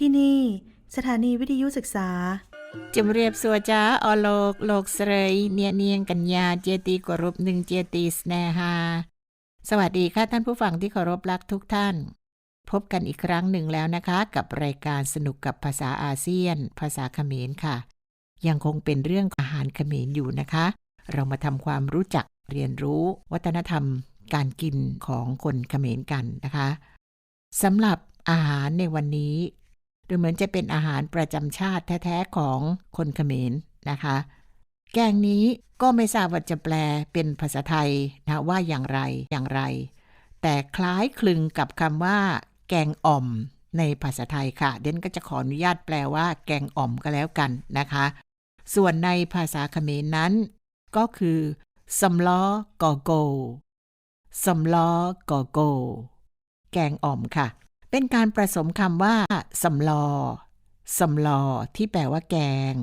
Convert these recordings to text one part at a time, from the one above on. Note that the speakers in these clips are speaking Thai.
ที่นี่สถานีวิทยุศึกษาจำเรียบสัวจ้าอโลกโลกเสรยเนียเนียงกัญญาเจตีกรุปหนึ่งเจตีสแนฮาสวัสดีค่ะท่านผู้ฟังที่เคารพรักทุกท่าน พบกันอีกครั้งหนึ่งแล้วนะคะ กับรายการสนุกกับภาษาอาเซียน ภาษาเขมรค่ะ ยังคงเป็นเรื่องอาหารเขมรอยู่นะคะ เรามาทำความรู้จักเรียนรู้ วัฒนธรรม การกินของคนเขมรกันนะคะสำหรับอาหารในวันนี้ ดูเหมือนจะเป็นอาหารประจำชาติแท้ๆของคนเขมรนะคะ แกงนี้ก็ไม่ทราบว่าจะแปลเป็นภาษาไทยนะว่าอย่างไรอย่างไร แต่คล้ายคลึงกับคำว่า แกงอ่อมในภาษาไทยค่ะ เดนก็จะขออนุญาตแปลว่า แกงอ่อมก็แล้วกันนะคะ ส่วนในภาษาเขมรนั้น ก็คือสำล้อกอโกสำล้อกอโก แกงอ่อมค่ะ เป็นการผสมคำว่าสำลอสำลอที่แปลว่าแกง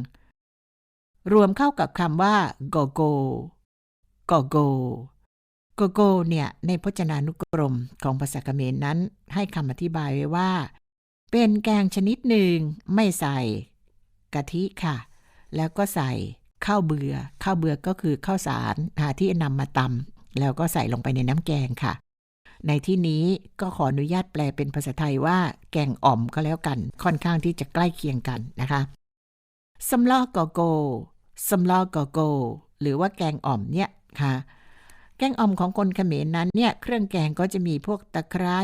รวมเข้ากับคำว่าโกโกโกโกโกโกเนี่ย ในพจนานุกรมของภาษาเขมรนั้น ให้คำอธิบายไว้ว่า เป็นแกงชนิดหนึ่งไม่ใส่กะทิค่ะ แล้วก็ใส่ข้าวเบือข้าวเบือก็คือข้าวสารหาที่นำมาตำแล้วก็ใส่ลงไปในน้ำแกงค่ะ ในที่นี้ก็ขออนุญาตแปลเป็นภาษาไทยว่า แกงอ่อมก็แล้วกัน ค่อนข้างที่จะใกล้เคียงกันนะคะสำลอกอโกสำลอกอโก หรือว่าแกงอ่อมเนี่ยค่ะ แกงอ่อมของคนเขมรนั้นเนี่ยเครื่องแกงก็จะมีพวกตะไคร้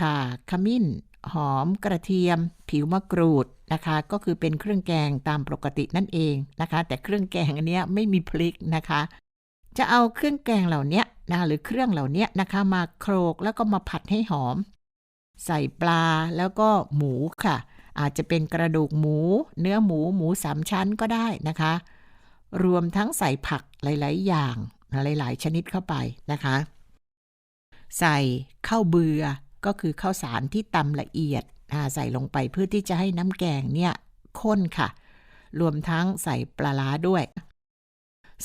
ข่าขมิ้น หอมกระเทียม ผิวมะกรูดนะคะ ก็คือเป็นเครื่องแกงตามปกตินั่นเองนะคะ แต่เครื่องแกงอันเนี้ยไม่มีพริกนะคะ จะเอาเครื่องแกงเหล่านี้ นะหรือเครื่องเหล่านี้นะคะมาโครกแล้วก็มาผัดให้หอม ใส่ปลาแล้วก็หมูค่ะ อาจจะเป็นกระดูกหมู เนื้อหมูหมูสามชั้นก็ได้นะคะ รวมทั้งใส่ผักหลาย ๆ อย่างหลาย ๆ ชนิดเข้าไปนะคะ ใส่ข้าวเบือก็คือข้าวสารที่ตำละเอียดใส่ลงไปเพื่อที่จะให้น้ำแกงเนี่ยข้นค่ะ รวมทั้งใส่ปลาร้าด้วย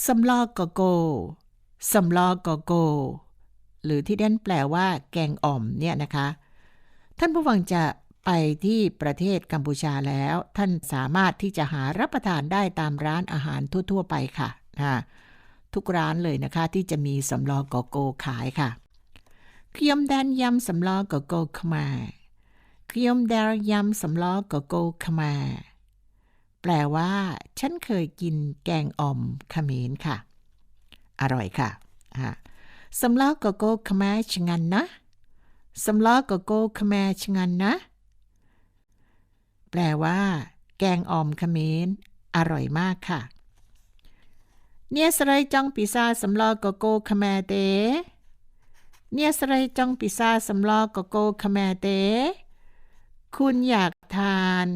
สำลอกกโก สำลอกกโก หรือที่เด่นแปลว่า แกงอ่อมเนี่ยนะคะ ท่านผู้ฟังจะไปที่ประเทศกัมพูชาแล้ว ท่านสามารถที่จะหารับประทานได้ตามร้านอาหารทั่ว ๆ ไปค่ะนะทุกร้านเลยนะคะที่จะมีสำลอกกโกขายค่ะขยมแดนยำสำลอกกโกขมาขยมแดนยำสำลอกกโกขมา แปลว่า ฉันเคยกินแกงอ่อมเขมรค่ะ อร่อยค่ะสำลักโกโก้ขมาชงันนะสำลักโกโก้ขมาชงันนะ แปลว่า แกงอ่อมเขมรอร่อยมากค่ะ เนี่ยสไรจังปิซาสำลักโกโก้ขมาเตเนี่ยสไรจังปิซาสำลักโกโก้ขมาเต คุณอยากทาน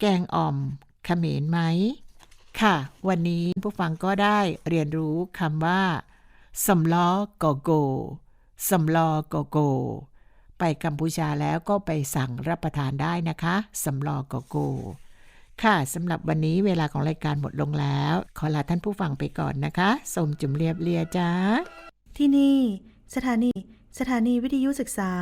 แกงอ่อมเขมรไหม ค่ะ วันนี้ผู้ฟังก็ได้เรียนรู้คำว่าสำล้อกโกสำล้อกโก ไปกัมพูชาแล้วก็ไปสั่งรับประทานได้นะคะสำล้อกโก ค่ะสำหรับวันนี้เวลาของรายการหมดลงแล้ว ขอลาท่านผู้ฟังไปก่อนนะคะสมจุมเรียบเรียจ้าที่นี่ สถานี สถานีวิทยุศึกษา